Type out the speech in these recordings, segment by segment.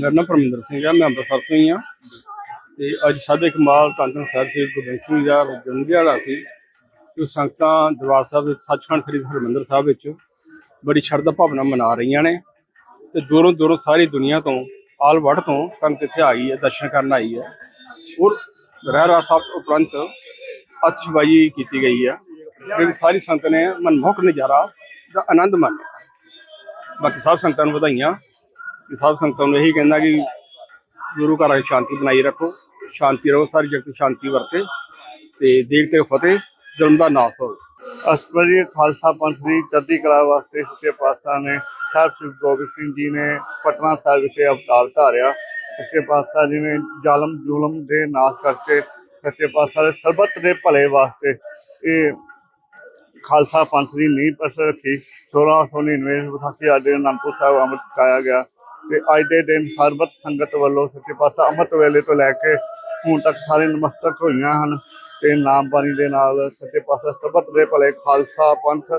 ਮੇਰਾ ਨਾਮ ਪਰਮਿੰਦਰ ਸਿੰਘ ਹੈ, ਮੈਂ ਅੰਮ੍ਰਿਤਸਰ ਤੋਂ ਹੀ ਹਾਂ। ਤੇ ਅੱਜ ਸਾਡੇ ਕਮਾਲ ਧੰਨ ਸਾਹਿਬ ਸ੍ਰੀ ਗੋਬਿੰਦ ਸਿੰਘ ਜੀ ਦਾ ਜਨਮ ਦਿਹਾੜਾ ਸੀ। ਜੋ ਸੰਗਤਾਂ ਦਰਬਾਰ ਸਾਹਿਬ ਵਿੱਚ, ਸੱਚਖੰਡ ਸ੍ਰੀ ਹਰਿਮੰਦਰ ਸਾਹਿਬ ਵਿੱਚ ਬੜੀ ਸ਼ਰਧਾ ਭਾਵਨਾ ਮਨਾ ਰਹੀਆਂ ਨੇ। ਤੇ ਦੂਰੋਂ ਦੂਰੋਂ ਸਾਰੀ ਦੁਨੀਆ ਤੋਂ, ਆਲ ਵਰਲਡ ਤੋਂ ਸੰਗਤ ਇੱਥੇ ਆਈ ਹੈ, ਦਰਸ਼ਨ ਕਰਨ ਆਈ ਹੈ। ਔਰ ਰਹਿਰਾ ਸਾਹਿਬ ਉਪਰੰਤ ਅਤਿਸ਼ਬਾਜ਼ੀ ਕੀਤੀ ਗਈ ਹੈ। ਜਿਹੜੀ ਸਾਰੀ ਸੰਗਤ ਨੇ ਮਨਮੋਹਕ ਨਜ਼ਾਰਾ ਦਾ ਆਨੰਦ ਮਾਣਿਆ। ਬਾਕੀ ਸਭ ਸੰਗਤਾਂ ਨੂੰ ਵਧਾਈਆਂ। ਸਭ ਸੰਗਤਾਂ ਨੂੰ ਇਹੀ ਕਹਿੰਦਾ ਕਿ ਗੁਰੂ ਘਰਾਂ ਵਿੱਚ ਸ਼ਾਂਤੀ ਬਣਾਈ ਰੱਖੋ, ਸ਼ਾਂਤੀ ਰਹੋ ਸਾਰੀ ਜਗਤ ਸ਼ਾਂਤੀ ਵਰਤੇ ਤੇ ਦੇਖਤੇ ਫਤਿਹ ਜ਼ੁਲਮ ਦਾ ਨਾਸ ਹੋਵੇ। ਅਸਪਰੀ ਖਾਲਸਾ ਪੰਥ ਦੀ ਚੜ੍ਹਦੀ ਕਲਾ ਵਾਸਤੇ ਸੱਚੇ ਪਾਤਸ਼ਾਹ ਨੇ ਸਾਹਿਬ ਸ੍ਰੀ ਗੋਬਿੰਦ ਸਿੰਘ ਜੀ ਨੇ ਪਟਨਾ ਸਾਹਿਬ ਵਿਖੇ ਅਵਤਾਰ ਧਾਰਿਆ। ਸੱਚੇ ਪਾਤਸ਼ਾਹ ਜੀ ਨੇ ਜ਼ਾਲਮ ਜ਼ੁਲਮ ਦੇ ਨਾਸ਼ ਕਰਕੇ ਸੱਚੇ ਪਾਤਸ਼ਾਹ ਦੇ ਸਰਬੱਤ ਦੇ ਭਲੇ ਵਾਸਤੇ ਇਹ ਖਾਲਸਾ ਪੰਥ ਦੀ ਨੀਂਹ ਪੱਥਰ ਰੱਖੀ। 1699 ਵਿਸਾਖੀ ਆਦੇ ਅਨੰਦਪੁਰ ਸਾਹਿਬ ਅੰਮ੍ਰਿਤ ਛਕਾਇਆ ਗਿਆ। ਤੇ ਅੱਜ ਦੇ ਦਿਨ ਸਰਬੱਤ ਸੰਗਤ ਵੱਲੋਂ ਸੱਚੇ ਪਾਤਸ਼ਾਹ ਅੰਮ੍ਰਿਤ ਵੇਲੇ ਤੋਂ ਲੈ ਕੇ ਹੁਣ ਤੱਕ ਸਾਰੇ ਨਮਸਤਕ ਹੋਈਆਂ ਹਨ ਤੇ ਨਾਮਬਾਣੀ ਦੇ ਨਾਲ ਸੱਚੇ ਪਾਤਸ਼ਾਹ ਸਰਬੱਤ ਦੇ ਭਲੇ ਖਾਲਸਾ ਪੰਥ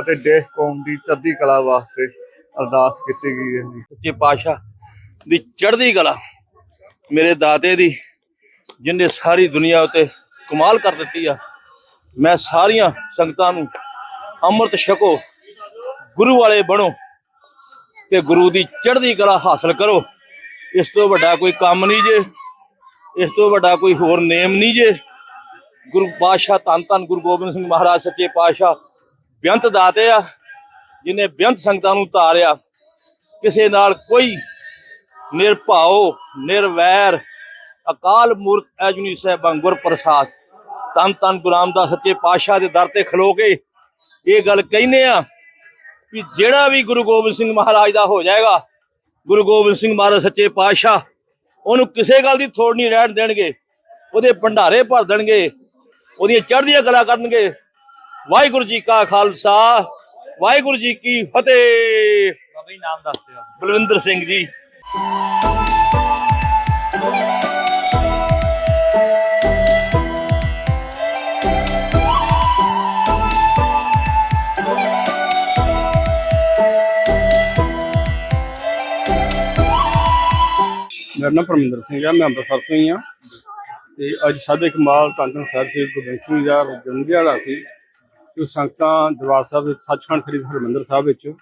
ਅਤੇ ਦੇਸ਼ ਕੌਮ ਦੀ ਚੜ੍ਹਦੀ ਕਲਾ ਵਾਸਤੇ ਅਰਦਾਸ ਕੀਤੀ ਗਈ ਹੈ ਜੀ। ਸੱਚੇ ਪਾਤਸ਼ਾਹ ਦੀ ਚੜ੍ਹਦੀ ਕਲਾ ਮੇਰੇ ਦਾਤੇ ਦੀ, ਜਿਨੇ ਸਾਰੀ ਦੁਨੀਆ ਉਤੇ ਕਮਾਲ ਕਰ ਦਿੱਤੀ ਆ। ਮੈਂ ਸਾਰੀਆਂ ਸੰਗਤਾਂ ਨੂੰ ਅੰਮ੍ਰਿਤ ਛਕੋ, ਗੁਰੂ ਵਾਲੇ ਬਣੋ ਤੇ ਗੁਰੂ ਦੀ ਚੜ੍ਹਦੀ ਕਲਾ ਹਾਸਲ ਕਰੋ। ਇਸ ਤੋਂ ਵੱਡਾ ਕੋਈ ਕੰਮ ਨਹੀਂ ਜੇ। ਇਸ ਤੋਂ ਵੱਡਾ ਕੋਈ ਹੋਰ ਨੇਮ ਨਹੀਂ ਜੇ। ਗੁਰੂ ਪਾਤਸ਼ਾਹ ਧੰਨ ਧੰਨ ਗੁਰੂ ਗੋਬਿੰਦ ਸਿੰਘ ਮਹਾਰਾਜ ਸੱਚੇ ਪਾਤਸ਼ਾਹ ਬੇਅੰਤ ਦਾਤੇ ਆ, ਜਿਨੇ ਬੇਅੰਤ ਸੰਗਤਾਂ ਨੂੰ ਤਾਰਿਆ ਕਿਸੇ ਨਾਲ ਕੋਈ ਨਿਰਭਾਉ, ਨਿਰਵੈਰ, ਅਕਾਲ ਮੂਰਤ ਐਜੁਨੀ ਸਾਹਿਬਾਂ ਗੁਰ ਪ੍ਰਸਾਦ। ਤਨ ਤਨ ਗੁਲਾਮ ਦਾ ਸੱਚੇ ਪਾਤਸ਼ਾਹ ਦੇ ਦਰ ਤੇ ਖਲੋ ਕੇ ਇਹ ਗੱਲ ਕਹਿੰਦੇ ਆ ਕਿ ਜਿਹੜਾ ਵੀ ਗੁਰੂ ਗੋਬਿੰਦ ਸਿੰਘ ਮਹਾਰਾਜ ਦਾ ਹੋ ਜਾਏਗਾ ਗੁਰੂ ਗੋਬਿੰਦ ਸਿੰਘ ਮਹਾਰਾਜ ਸੱਚੇ ਪਾਤਸ਼ਾਹ ਉਹਨੂੰ ਕਿਸੇ ਗੱਲ ਦੀ ਥੋੜ ਨਹੀਂ ਰਹਿਣ ਦੇਣਗੇ। ਉਹਦੇ ਭੰਡਾਰੇ ਭਰ ਦੇਣਗੇ ਉਹਦੀਆਂ ਚੜ੍ਹਦੀਆਂ ਕਲਾ ਕਰਨਗੇ। ਵਾਹਿਗੁਰੂ ਜੀ ਕਾ ਖਾਲਸਾ ਵਾਹਿਗੁਰੂ ਜੀ ਕੀ ਫਤਿਹ। ਬਾਬਾ ਜੀ ਨਾਮ ਦੱਸ ਦਿਓ। ਬਲਵਿੰਦਰ ਸਿੰਘ ਜੀ। ਮੇਰਾ ਨਾਮ ਪਰਮਿੰਦਰ ਸਿੰਘ ਹੈ ਮੈਂ ਅੰਮ੍ਰਿਤਸਰ ਤੋਂ ਹੀ ਹਾਂ ਤੇ ਅੱਜ ਸਾਡੇ ਕਮਾਲ ਧੰਨ ਸਾਹਿਬ ਸ੍ਰੀ ਗੋਬਿੰਦ ਸਿੰਘ ਜੀ ਦਾ ਜਨਮ ਸੀ। ਜੋ ਸੰਗਤਾਂ ਦਰਬਾਰ ਸਾਹਿਬ ਵਿੱਚ, ਸੱਚਖੰਡ ਸ੍ਰੀ ਹਰਿਮੰਦਰ ਸਾਹਿਬ ਵਿੱਚ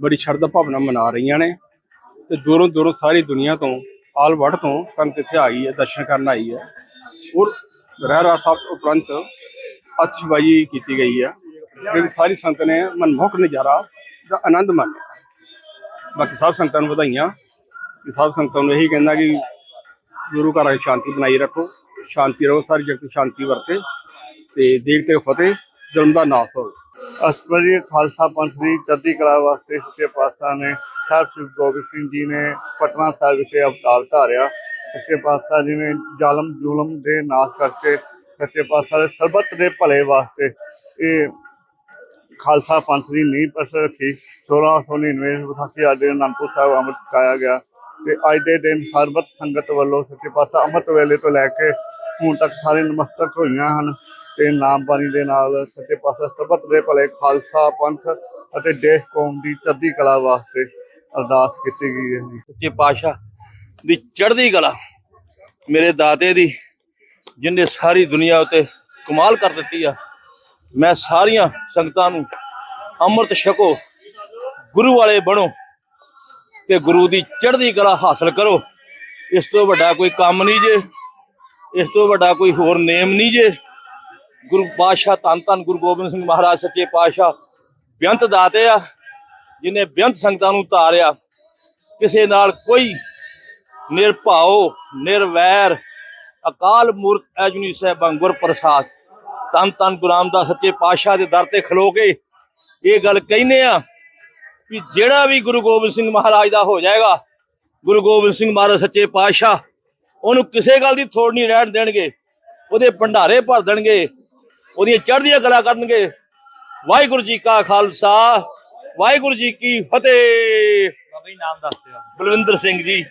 ਬੜੀ ਸ਼ਰਧਾ ਭਾਵਨਾ ਮਨਾ ਰਹੀਆਂ ਨੇ। ਤੇ ਦੂਰੋਂ ਦੂਰੋਂ ਸਾਰੀ ਦੁਨੀਆ ਤੋਂ, ਆਲ ਵਰਲਡ ਤੋਂ ਸੰਗਤ ਇੱਥੇ ਆਈ ਹੈ, ਦਰਸ਼ਨ ਕਰਨ ਆਈ ਹੈ। ਔਰ ਰਹਿਰਾ ਸਾਹਿਬ ਉਪਰੰਤ ਅਤਿਸ਼ਬਾਜ਼ੀ ਕੀਤੀ ਗਈ ਹੈ। ਜਿਹੜੀ ਸਾਰੀ ਸੰਗਤ ਨੇ ਮਨਮੋਹਕ ਨਜ਼ਾਰਾ ਦਾ ਆਨੰਦ ਮਾਣਿਆ। ਬਾਕੀ ਸਭ ਸੰਗਤਾਂ ਨੂੰ ਵਧਾਈਆਂ। ਸਭ ਸੰਗਤਾਂ ਨੂੰ ਇਹੀ ਕਹਿੰਦਾ ਕਿ ਗੁਰੂ ਘਰਾਂ ਵਿੱਚ ਸ਼ਾਂਤੀ ਬਣਾਈ ਰੱਖੋ, ਸ਼ਾਂਤੀ ਰਹੋ, ਸਾਰੀ ਜਗਤ ਸ਼ਾਂਤੀ ਵਰਤੇ ਤੇ ਦੇਖਤੇ ਫਤਿਹ ਜ਼ੁਲਮ ਦਾ ਨਾਸ ਹੋਵੇ। ਅਸਪਰੀ ਖਾਲਸਾ ਪੰਥ ਦੀ ਚੜ੍ਹਦੀ ਕਲਾ ਵਾਸਤੇ ਸੱਚੇ ਪਾਤਸ਼ਾਹ ਨੇ ਸਾਹਿਬ ਸ੍ਰੀ ਗੋਬਿੰਦ ਸਿੰਘ ਜੀ ਨੇ ਪਟਨਾ ਸਾਹਿਬ ਵਿਖੇ ਅਵਤਾਰ ਧਾਰਿਆ। ਸੱਚੇ ਪਾਤਸ਼ਾਹ ਜੀ ਨੇ ਜ਼ਾਲਮ ਜ਼ੁਲਮ ਦੇ ਨਾਸ਼ ਕਰਕੇ ਸੱਚੇ ਪਾਤਸ਼ਾਹ ਦੇ ਸਰਬੱਤ ਦੇ ਭਲੇ ਵਾਸਤੇ ਇਹ ਖਾਲਸਾ ਪੰਥ ਦੀ ਨੀਂਹ ਪੱਥਰ ਰੱਖੀ। 1699 ਵਿਸਾਖੀ ਆਦੇ ਅਨੰਦਪੁਰ ਸਾਹਿਬ ਅੰਮ੍ਰਿਤ ਛਕਾਇਆ ਗਿਆ। ਤੇ ਅੱਜ ਦੇ ਦਿਨ ਸਰਬੱਤ ਸੰਗਤ ਵੱਲੋਂ ਸੱਚੇ ਪਾਤਸ਼ਾਹ ਅੰਮ੍ਰਿਤ ਵੇਲੇ ਤੋਂ ਲੈ ਕੇ ਹੁਣ ਤੱਕ ਸਾਰੇ ਨਮਸਤਕ ਹੋਈਆਂ ਹਨ ਤੇ ਨਾਮ ਬਾਣੀ ਦੇ ਨਾਲ ਸੱਚੇ ਪਾਤਸ਼ਾਹ ਸਰਬੱਤ ਦੇ ਭਲੇ ਖਾਲਸਾ ਪੰਥ ਅਤੇ ਦੇਸ਼ ਕੌਮ ਦੀ ਚੜ੍ਹਦੀ ਕਲਾ ਵਾਸਤੇ ਅਰਦਾਸ ਕੀਤੀ ਗਈ ਹੈ ਜੀ। ਸੱਚੇ ਪਾਤਸ਼ਾਹ ਦੀ ਚੜ੍ਹਦੀ ਕਲਾ ਮੇਰੇ ਦਾਤੇ ਦੀ, ਜਿਨੇ ਸਾਰੀ ਦੁਨੀਆ ਉਤੇ ਕਮਾਲ ਕਰ ਦਿੱਤੀ ਆ। ਮੈਂ ਸਾਰੀਆਂ ਸੰਗਤਾਂ ਨੂੰ ਅੰਮ੍ਰਿਤ ਛਕੋ, ਗੁਰੂ ਵਾਲੇ ਬਣੋ ਤੇ ਗੁਰੂ ਦੀ ਚੜ੍ਹਦੀ ਕਲਾ ਹਾਸਲ ਕਰੋ। ਇਸ ਤੋਂ ਵੱਡਾ ਕੋਈ ਕੰਮ ਨਹੀਂ ਜੇ। ਇਸ ਤੋਂ ਵੱਡਾ ਕੋਈ ਹੋਰ ਨੇਮ ਨਹੀਂ ਜੇ। ਗੁਰੂ ਪਾਤਸ਼ਾਹ ਧੰਨ ਧੰਨ ਗੁਰੂ ਗੋਬਿੰਦ ਸਿੰਘ ਮਹਾਰਾਜ ਸੱਚੇ ਪਾਤਸ਼ਾਹ ਬੇਅੰਤ ਦਾਤੇ ਆ, ਜਿਨੇ ਬੇਅੰਤ ਸੰਗਤਾਂ ਨੂੰ ਤਾਰਿਆ ਕਿਸੇ ਨਾਲ ਕੋਈ ਨਿਰਭਾਉ ਨਿਰਵੈਰ, ਅਕਾਲ ਮੂਰਤ ਐਜੁਨੀ ਸਾਹਿਬਾਂ ਗੁਰ ਪ੍ਰਸਾਦ ਤਨ ਤਨ ਗੁਲਾਮ ਦਾ ਸੱਚੇ ਪਾਤਸ਼ਾਹ ਦੇ ਦਰ ਤੇ ਖਲੋ ਕੇ ਇਹ ਗੱਲ ਕਹਿੰਦੇ ਆ ਕਿ ਜਿਹੜਾ ਵੀ ਗੁਰੂ ਗੋਬਿੰਦ ਸਿੰਘ ਮਹਾਰਾਜ ਦਾ ਹੋ ਜਾਏਗਾ ਗੁਰੂ ਗੋਬਿੰਦ ਸਿੰਘ ਮਹਾਰਾਜ ਸੱਚੇ ਪਾਤਸ਼ਾਹ ਉਹਨੂੰ ਕਿਸੇ ਗੱਲ ਦੀ ਥੋੜ ਨਹੀਂ ਰਹਿਣ ਦੇਣਗੇ। ਉਹਦੇ ਭੰਡਾਰੇ ਭਰ ਦੇਣਗੇ ਉਹਦੀਆਂ ਚੜ੍ਹਦੀਆਂ ਕਲਾ ਕਰਨਗੇ। ਵਾਹਿਗੁਰੂ ਜੀ ਕਾ ਖਾਲਸਾ ਵਾਹਿਗੁਰੂ ਜੀ ਕੀ ਫਤਿਹ। ਬਾਬਾ ਜੀ ਨਾਮ ਦੱਸ ਦਿਓ। ਬਲਵਿੰਦਰ ਸਿੰਘ ਜੀ।